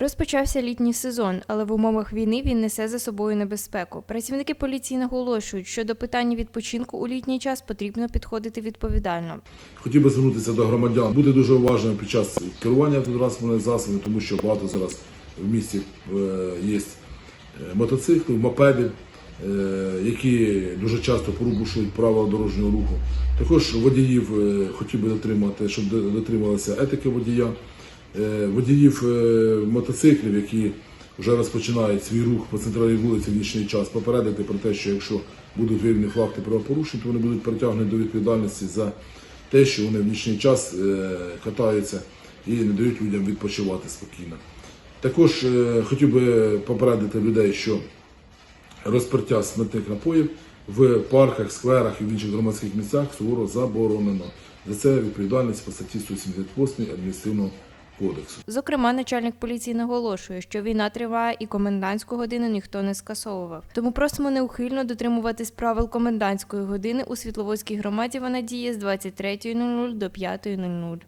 Розпочався літній сезон, але в умовах війни він несе за собою небезпеку. Працівники поліції наголошують, що до питання відпочинку у літній час потрібно підходити відповідально. Хотів би звернутися до громадян, бути дуже уважним під час керування автотранспортними засобами, тому що багато зараз в місті е, є е, мотоциклів, мопедів, е, які дуже часто порушують правила дорожнього руху. Також водіїв хотів би дотримати, щоб до- дотрималися етики водія, водіїв е, мотоциклів, які вже розпочинають свій рух по центральній вулиці в нічний час, попередити про те, що якщо будуть виявлені факти правопорушень, то вони будуть притягнені до відповідальності за те, що вони в нічний час е, катаються і не дають людям відпочивати спокійно. Також е, хотів би попередити людей, що розпиття смертних напоїв в парках, скверах і в інших громадських місцях суворо заборонено. За це відповідальність по статті 178 адміністративного кодексу. Зокрема, начальник поліції наголошує, що війна триває і комендантську годину ніхто не скасовував. Тому просимо неухильно дотримуватись правил комендантської години у Світловодській громаді. Вона діє з 23.00 до 5.00.